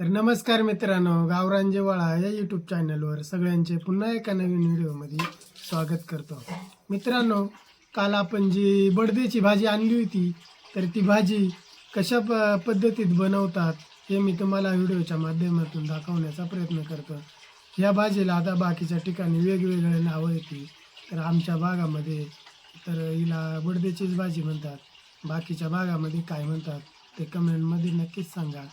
तर नमस्कार मित्रांनो गावरांजेवाळा या यूट्यूब चॅनलवर सगळ्यांचे पुन्हा एका नवीन व्हिडिओमध्ये स्वागत करतो. मित्रांनो काल आपण जी बडदेची भाजी आणली होती तर ती भाजी कशा प पद्धतीत बनवतात हे मी तुम्हाला व्हिडिओच्या माध्यमातून दाखवण्याचा प्रयत्न करतो. ह्या भाजीला आता बाकीच्या ठिकाणी वेगवेगळे नावं येतील. तर आमच्या भागामध्ये तर हिला बडदेचीच भाजी म्हणतात. बाकीच्या भागामध्ये काय म्हणतात ते कमेंटमध्ये नक्कीच सांगा.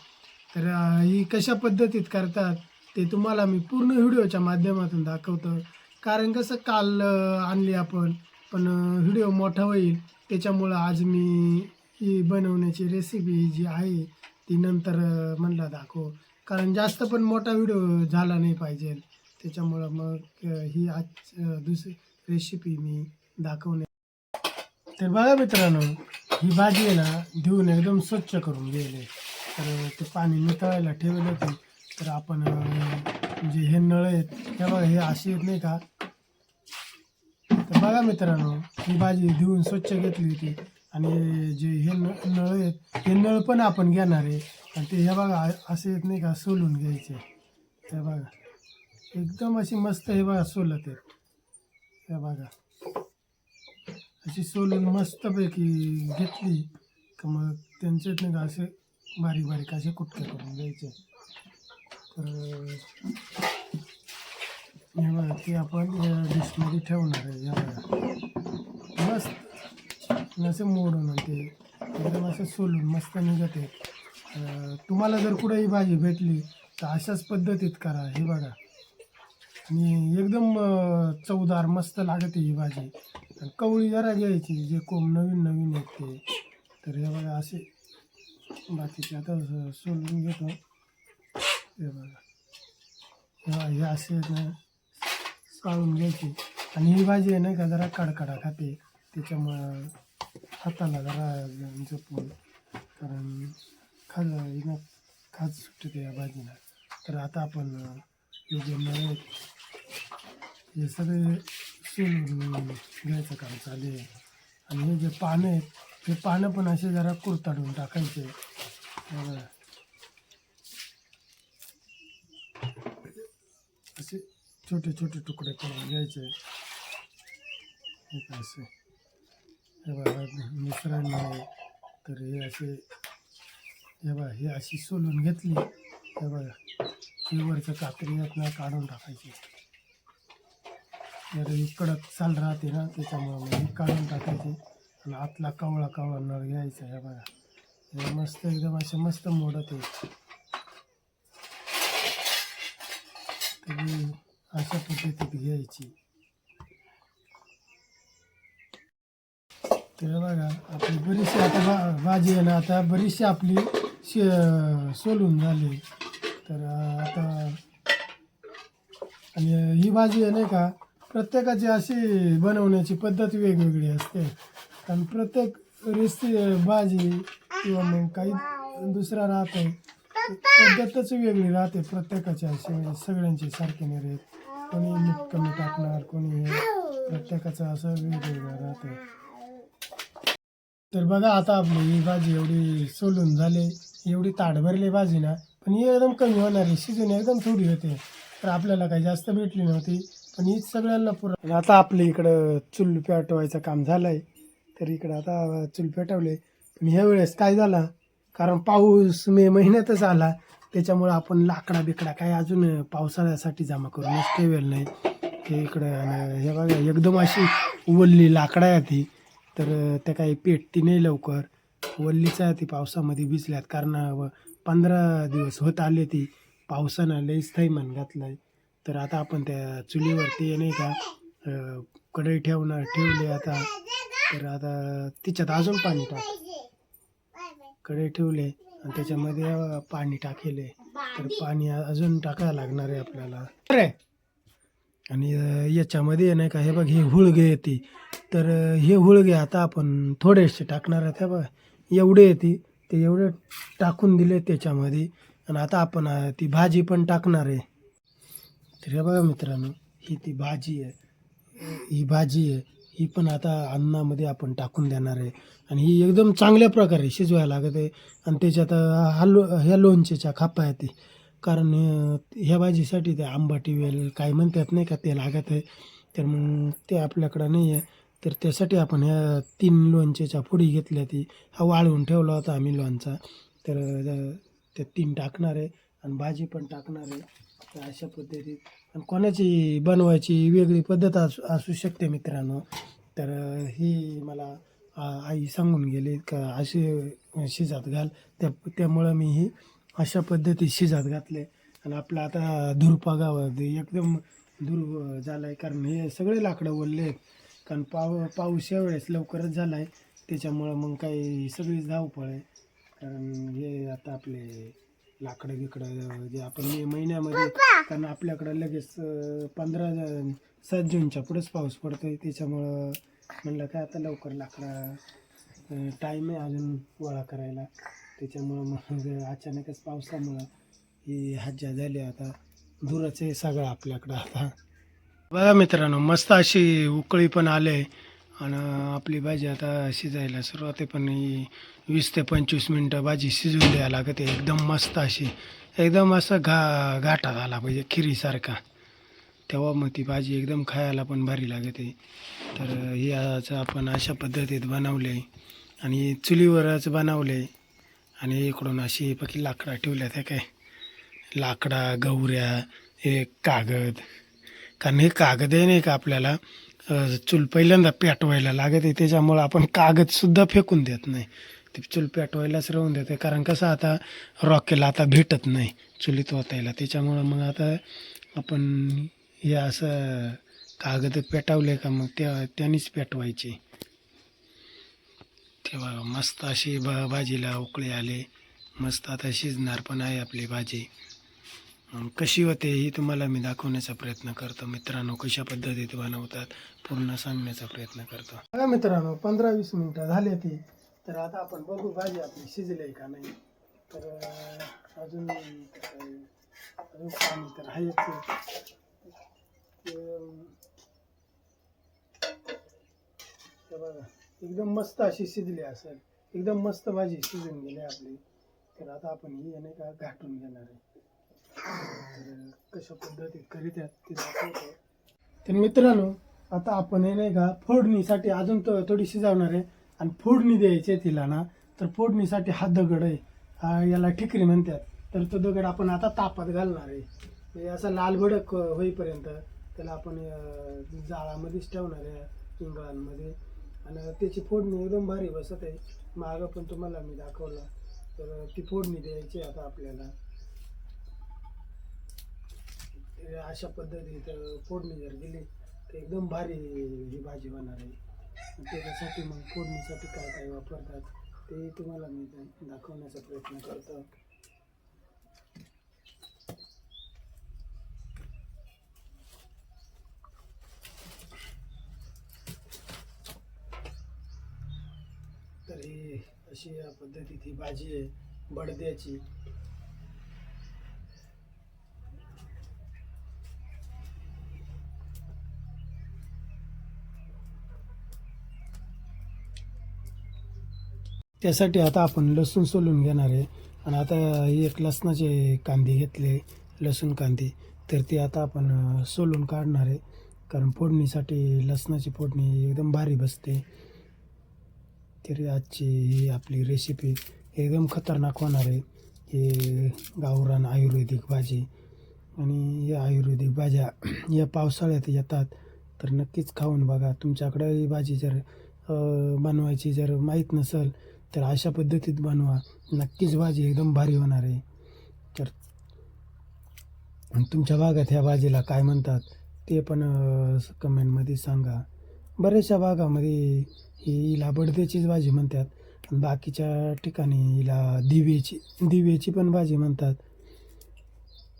तर ही कशा पद्धतीत करतात ते तुम्हाला मी पूर्ण व्हिडिओच्या माध्यमातून दाखवतो. कारण कसं काल आणली आपण पण व्हिडिओ मोठा होईल. त्याच्यामुळं आज मी ही बनवण्याची रेसिपी जी आहे ती नंतर म्हणला दाखव. कारण जास्त पण मोठा व्हिडिओ झाला नाही पाहिजे. त्याच्यामुळं मग ही आज दुसरी रेसिपी मी दाखवणे. तर बघा मित्रांनो ही भाजी आहे ना धुवून एकदम स्वच्छ करून गेले तर ते पाणी नितळायला ठेवलं होते. तर आपण जे हे नळ आहेत हे बघा हे अशी येत नाही का? तर बघा मित्रांनो ही भाजी धुवून स्वच्छ घेतली होती. आणि जे हे न नळ आहेत हे नळ पण आपण घेणार आहे. आणि ते हे बघा असे येत नाही का सोलून घ्यायचे. हे बघा एकदम अशी मस्त हे बघा सोलत आहेत. हे बघा अशी सोलून मस्तपैकी घेतली. का मग त्यांच्यात नाही का असे बारीक बारीक असे कुटके करून घ्यायचे. तर हे बघा ते आपण या डिशमध्ये ठेवणार आहे. या बघा. मस्त. असे मोडून ते एकदम असं सोलून मस्त निघत. आहे तुम्हाला जर कुठं ही भाजी भेटली तर अशाच पद्धतीत करा. हे बघा. आणि एकदम चवदार मस्त लागते ही भाजी. कवळी जरा घ्यायची जे कोंब नवीन नवीन येते. तर हे बघा असे बाकीचे आता स- सोलून घेतो. हे बघा. हे हे असे आहेत चाळून घ्यायची. आणि ही भाजी आहे नाही का जरा कडकडा खाते. त्याच्यामुळं हाताला जरा जपून. कारण खाज हिनं खाज सुटते या भाजीला. तर आता आपण अं, हे जे नळ आहेत हे सगळे सोलून घ्यायचं काम चालू आहे. आणि हे जे पानं आहेत हे पानं पण असे जरा कुरताडून टाकायचे. असे छोटे छोटे तुकडे करून घ्यायचे. हे असे. हे बघा मिश्रण तर हे असे हे बघा हे अशी सोलून घेतली. हे बघा हे वरच्या कात्री यातनं काढून टाकायची. जर ही कडक चाल राहते ना त्याच्यामुळं मग काढून टाकायची. आणि आतला कवळा कवळा नळ घ्यायचा हे बघा. मस्त एकदम असे मस्त मोडत आहे अशा पद्धतीत घ्यायची. तर बघा आपली बरीचशी आता भाजी आहे ना आता बरीचशी आपली शे सोलून झाली. तर आता आणि ही भाजी आहे नाही का प्रत्येकाची अशी बनवण्याची पद्धत वेगवेगळी असते. कारण प्रत्येक रेसि भाजी किंवा मग काही दुसरा राहते पद्धतच वेगळी राहते प्रत्येकाच्या सगळ्यांची सारखी नाही राहत कोणी मीठ कमी टाकणार कोणी हे. प्रत्येकाचं असं वेगवेगळं राहते. तर बघा आता आपली ही भाजी एवढी सोलून झाली. एवढी ताट भरली भाजी ना पण ही एकदम कमी होणार आहे. शिजून एकदम थोडी होते. तर आपल्याला काही जास्त भेटली नव्हती पण ही सगळ्यांना पुरा आता आपल्या इकडं चूल पेटवायचं काम झालंय. तर इकडं आता चूल पेटवले. ह्या वेळेस काय झालं? कारण पाऊस मे महिन्यातच आला. त्याच्यामुळं आपण लाकडा बिकडा काय अजून पावसाळ्यासाठी जमा करूनच ठेवेल नाही. ते इकडं हे बघा एकदम अशी वल्ली लाकडा आहे ती. तर त्या काही पेटती नाही लवकर. वल्लीचा आहे ती पावसामध्ये भिजल्यात. कारण व- पंधरा दिवस होत आले ती. पावसानं लईच थैमान घातलं आहे तर आता आपण त्या चुलीवरती नाही का कढई ठेवणार ठेवली आता. तर आता तिच्यात अजून पाणी टाक. कडे ठेवले आणि त्याच्यामध्ये पाणी टाकेले. तर पाणी अजून टाकायला लागणार आहे आपल्याला. अरे! आणि याच्यामध्ये नाही का हे बघ हे हुळगे येते तर हे हुळगे आता आपण थोडेसे टाकणार आहेत हे बघ एवढे येते ते. एवढे टाकून दिले त्याच्यामध्ये. आणि आता आपण ती भाजी पण टाकणार आहे. तर हे बघा मित्रांनो ही ती भाजी आहे. ही भाजी आहे. ही पण आता अन्नामध्ये आपण टाकून देणार आहे. आणि ही एकदम चांगल्या प्रकारे शिजवायला लागत आहे. आणि त्याच्यात अं, हा लो ह्या लोणचेच्या खापा आहे ती. कारण ह्या भाजीसाठी ते आंबाटी वेल काय म्हणतात नाही का ते लागत आहे. तर मग ते आपल्याकडं नाही आहे. तर त्यासाठी आपण ह्या तीन लोणचेच्या फोडी घेतल्या ती. हा वाळवून ठेवला होता आम्ही लोणचा. तर त्या तीन टाकणार आहे. आणि भाजी पण टाकणार आहे. तर अशा पद्धतीत. आणि कोणाची बनवायची वेगळी पद्धत असू असू शकते मित्रांनो. तर ही मला आई सांगून गेली का असे शिजात घाल. त्या त्यामुळं मी ही अशा पद्धतीत शिजात घातले. आणि आपलं आता धुरपा गावात एकदम धूर झाला आहे कारण हे सगळे लाकडं ओलले आहेत कारण पाव पाऊस यावेळेस लवकरच झाला आहे त्याच्यामुळं मग काही सगळीच धावपळ आहे. कारण हे आता आपले लाकडं बिकडं जे आपण मे महिन्यामध्ये कारण आपल्याकडं लगेच पंधरा सात जूनच्या पुढेच पाऊस पडतोय. त्याच्यामुळं म्हणलं काय आता लवकर लाकडा टाईम आहे अजून गोळा करायला. त्याच्यामुळं मग अचानकच पावसामुळं ही हज्जा झाली आता. दूरच आहे सगळं आपल्याकडं आता. बघा मित्रांनो मस्त अशी उकळी पण आले आणि आपली भाजी आता शिजायला सुरुवात आहे पण ही वीस ते पंचवीस मिनटं भाजी शिजून द्यायला लागते. एकदम मस्त अशी एकदम असं घा घाटात आला पाहिजे खिरीसारखा. तेव्हा मग ती भाजी एकदम खायला पण भारी लागते. तर हे असं आपण अशा पद्धतीत बनवले आणि चुलीवरच बनवले. आणि इकडून अशी पकी लाकडा ठेवल्या त्या काय? लाकडा गौऱ्या हे कागद. कारण हे कागद आहे नाही का आपल्याला चूल पहिल्यांदा पेटवायला लागत. आहे त्याच्यामुळं आपण कागदसुद्धा फेकून देत नाही. ते चूल पेटवायलाच राहून देते. कारण कसं आता रॉकेला आता भेटत नाही चुलीत ओतायला. त्याच्यामुळं मग आता आपण हे असं कागद पेटवले का मग त्या त्यांनीच पेटवायचे. तेव्हा मस्त अशी ब भाजीला उकळे आले. मस्त आता शिजणार पण आहे आपली भाजी. कशी होते ही तुम्हाला मी दाखवण्याचा प्रयत्न करतो. मित्रांनो कशा पद्धतीत बनवतात पूर्ण सांगण्याचा प्रयत्न करतो. बघा मित्रांनो पंधरा वीस मिनिटं झाले ती. तर आता आपण बघू भाजी आपली शिजली का नाही. तर अजून अजून पाणी तर आहेच. बघा एकदम मस्त अशी शिजली असेल. एकदम मस्त भाजी शिजून गेली आपली. तर आता आपण ही नाही का घाटून घेणार आहे. तर कशा पद्धतीत करीत आहेत ते दाखवतो. तर मित्रांनो आता आपण हे नाही का फोडणीसाठी अजून थोडी शिजवणार आहे. आणि फोडणी द्यायची आहे तिला ना तर फोडणीसाठी हा दगड आहे. हा याला ठिकरी म्हणतात. तर तो दगड आपण आता तापात घालणार आहे. म्हणजे असा लालभडक होईपर्यंत त्याला आपण जाळामध्येच ठेवणार आहे इंगळांमध्ये आणि त्याची फोडणी एकदम भारी बसत आहे. मागं पण तुम्हाला मी दाखवलं. तर ती फोडणी द्यायची आहे आता आपल्याला. अशा पद्धतीत फोडणी जर दिली तर एकदम भारी ही भाजी होणार आहे. त्याच्यासाठी मग फोडणीसाठी काय काय वापरतात ते तुम्हाला मी दाखवण्याचा प्रयत्न करतो. तर ही अशी या पद्धतीत ही भाजी आहे बडद्याची. त्यासाठी आता आपण लसूण सोलून घेणार आहे. आणि आता एक लसणाचे कांदे घेतले लसूण कांदे. तर ते आता आपण सोलून काढणार आहे. कारण फोडणीसाठी लसणाची फोडणी एकदम भारी बसते. तरी आजची ही आपली रेसिपी एकदम खतरनाक होणार आहे. हे गावरान आयुर्वेदिक भाजी. आणि या आयुर्वेदिक भाज्या या पावसाळ्यात येतात तर नक्कीच खाऊन बघा. तुमच्याकडं ही भाजी जर बनवायची जर माहीत नसेल तर अशा पद्धतीत बनवा. नक्कीच भाजी एकदम भारी होणार आहे. तर तुमच्या भागात ह्या भाजीला काय म्हणतात ते पण कमेंटमध्ये सांगा. बऱ्याचशा भागामध्ये ही हिला बडद्याचीच भाजी म्हणतात. आणि बाकीच्या ठिकाणी हिला दिव्याची दिव्याची पण भाजी म्हणतात.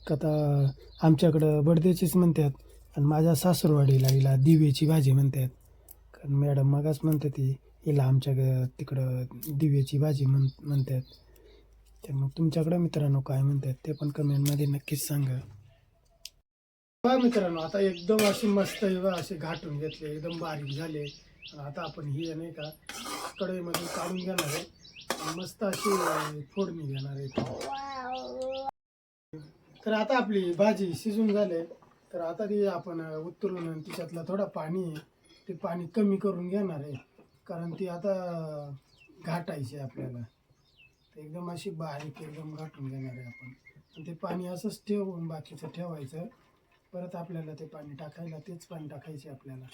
का आता आमच्याकडं बडद्याचीच म्हणतात आणि माझ्या सासूरवाडीला हिला दिव्याची भाजी म्हणतात. कारण मॅडम मगाच म्हणतात ती हिला आमच्या ग- तिकडं दिव्याची भाजी म्हण म्हणतात. तर मग तुमच्याकडं मित्रांनो काय म्हणतात ते पण कमेंटमध्ये नक्कीच सांगा. बघा मित्रांनो आता एकदम अशी मस्त असे घाटून घेतले एकदम बारीक झाले. आणि आता आपण ही नाही का कढईमधून काढून घेणार आहे. मस्त अशी फोडणी घेणार आहे. तर आता आपली भाजी शिजून झाले. तर आता ती आपण उतरून आणि तिच्यातलं थोडं पाणी आहे ते पाणी कमी करून घेणार आहे. कारण ती आता घाटायची आपल्याला. एकदम अशी बारीक एकदम घाटून घेणार आहे आपण. आणि ते पाणी असंच ठेवून बाकीचं ठेवायचं. परत आपल्याला ते पाणी टाकायला तेच पाणी टाकायचे आपल्याला.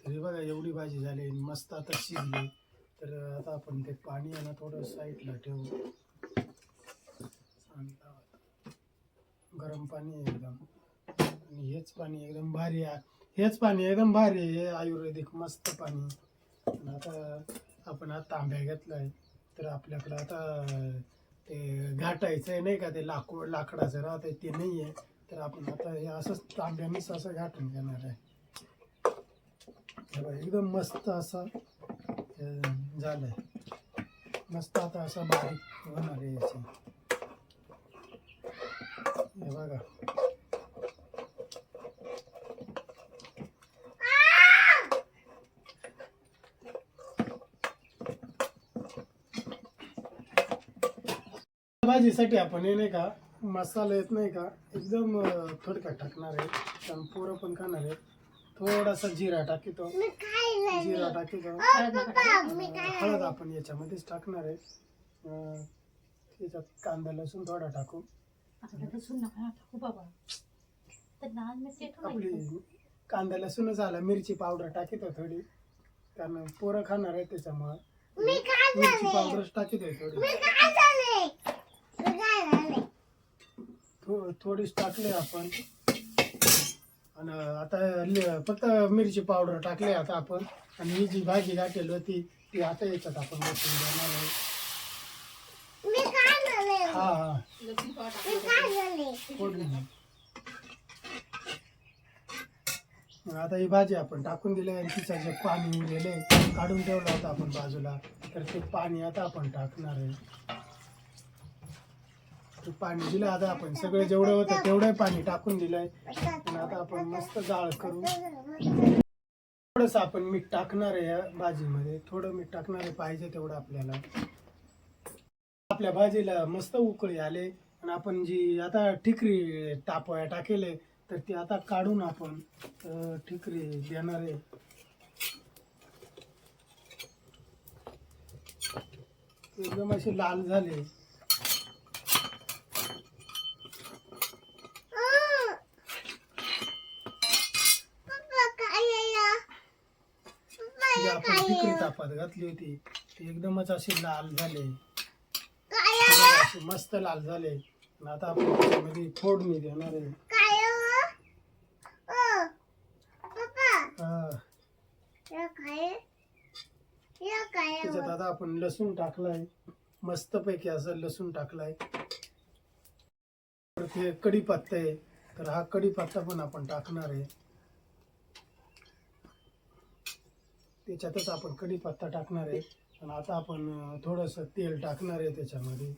तरी बघा एवढी भाजी झाली मस्त आता शिजली. तर आता आपण ते पाणी आहे ना थोडं साईडला ठेवू. गरम पाणी आहे एकदम. आणि हेच पाणी एकदम भारी आहे. हेच पाणी एकदम भारी आहे. हे आयुर्वेदिक मस्त पाणी. आता आपण आता तांब्या घेतला आहे तर आपल्याकडं आता ते घाटायचं आहे नाही का? ते लाकूड लाकडाचं राहत ते नाही आहे. तर आपण आता हे असंच तांब्यानेच असं घाटून घेणार आहे. हे बघा, एकदम मस्त असं झालं आहे मस्त आता असं बारीक होणार आहे याची. हे बघा. भाजीसाठी आपण हे नाही का मसाला येत नाही का एकदम थोडक्यात टाकणार आहे. कारण पोरं पण खाणार आहे थोडासा जिरा टाकितो. जिरा टाकितो. हळद आपण याच्यामध्येच टाकणार आहे. त्याच्यात कांदा लसूण थोडा टाकू. आपली कांदा लसूण झाला मिरची पावडर टाकितो थोडी. कारण पोरं खाणार आहे त्याच्यामुळं. मिरची पावडर टाकितोय थोडी. थो- थोडीच टाकले आपण. आणि आता फक्त मिरची पावडर टाकले आता आपण. आणि ही जी भाजी घाटेल होती ती आता याच्यात आपण बसून देणार आहे. हा हा. आता ही भाजी आपण टाकून दिली आणि तिचं जे पाणी उरलेलं आहे काढून ठेवलं होतं आपण बाजूला. तर ते पाणी आता आपण टाकणार आहे. पाणी दिलं आता आपण सगळं जेवढं होतं तेवढं पाणी टाकून दिलंय. आणि आता आपण मस्त जाळ करू थोडस आपण मीठ टाकणार आहे या भाजीमध्ये. थोडं मीठ टाकणार आहे पाहिजे तेवढं आपल्याला. आपल्या भाजीला मस्त उकळी आले. आणि आपण जी आता ठिकरी टापया टाकेले तर ती आता काढून आपण ठिकरी देणार आहे. एकदम असे लाल झाले जी आपण तापात घातली होती. ती एकदमच असे लाल झाले. असे मस्त लाल झाले. आणि आता आपण त्याच्यामध्ये फोडणी देणार आहे. हा. त्याच्यात आता आपण लसूण टाकलाय. मस्त पैकी असं लसूण टाकलाय. तर ते कढीपत्ता आहे. तर हा कढीपत्ता पण आपण टाकणार आहे. त्याच्यातच आपण कढीपत्ता टाकणार आहे. आणि आता आपण थोडंसं तेल टाकणार आहे त्याच्यामध्ये.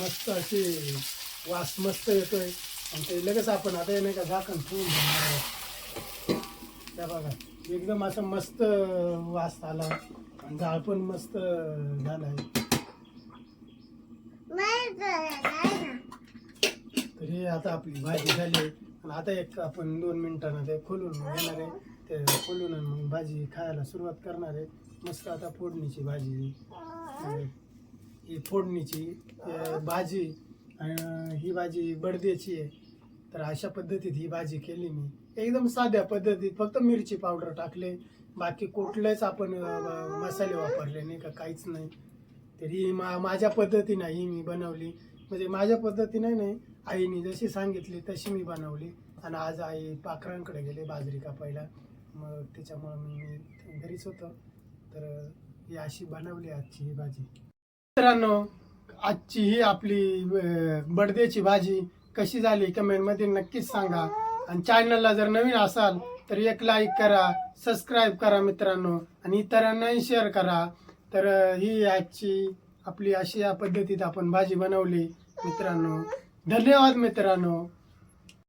मस्त अशी वास मस्त येतोय. आणि ते लगेच आपण आता हे नाही का झाकण ठेवून घेणार त्या बघा एकदम असं मस्त वास आला. आणि झाड पण मस्त झालाय. हे आता आपली भाजी झाली आणि आता एक आपण दोन मिनिटांना ते खोलून घेणार आहे. ते खोलून आणि मग भाजी खायला सुरुवात करणार आहे. मस्त आता फोडणीची भाजी. ही फोडणीची भाजी ही भाजी बडद्याची आहे. तर अशा पद्धतीत ही भाजी केली मी. एकदम साध्या पद्धतीत फक्त मिरची पावडर टाकले. बाकी कुठलेच आपण मसाले वापरले नाही का काहीच नाही. तर ही मा माझ्या पद्धतीनं ही मी बनवली. म्हणजे माझ्या पद्धतीने नाही आईने जशी सांगितली तशी मी बनवली. आणि आज आई पाखरांकडे गेले बाजरी कापायला. मग त्याच्यामुळं मी घरीच होतो. तर ही अशी बनवली आजची ही भाजी. मित्रांनो आजची ही आपली बडदेची भाजी कशी झाली कमेंटमध्ये नक्कीच सांगा. आणि चॅनलला जर नवीन असाल तर एक लाईक करा सबस्क्राईब करा मित्रांनो. आणि इतरांनाही शेअर करा. तर ही आजची आपली अशी या पद्धतीत आपण भाजी बनवली मित्रांनो. धन्यवाद मित्रांनो.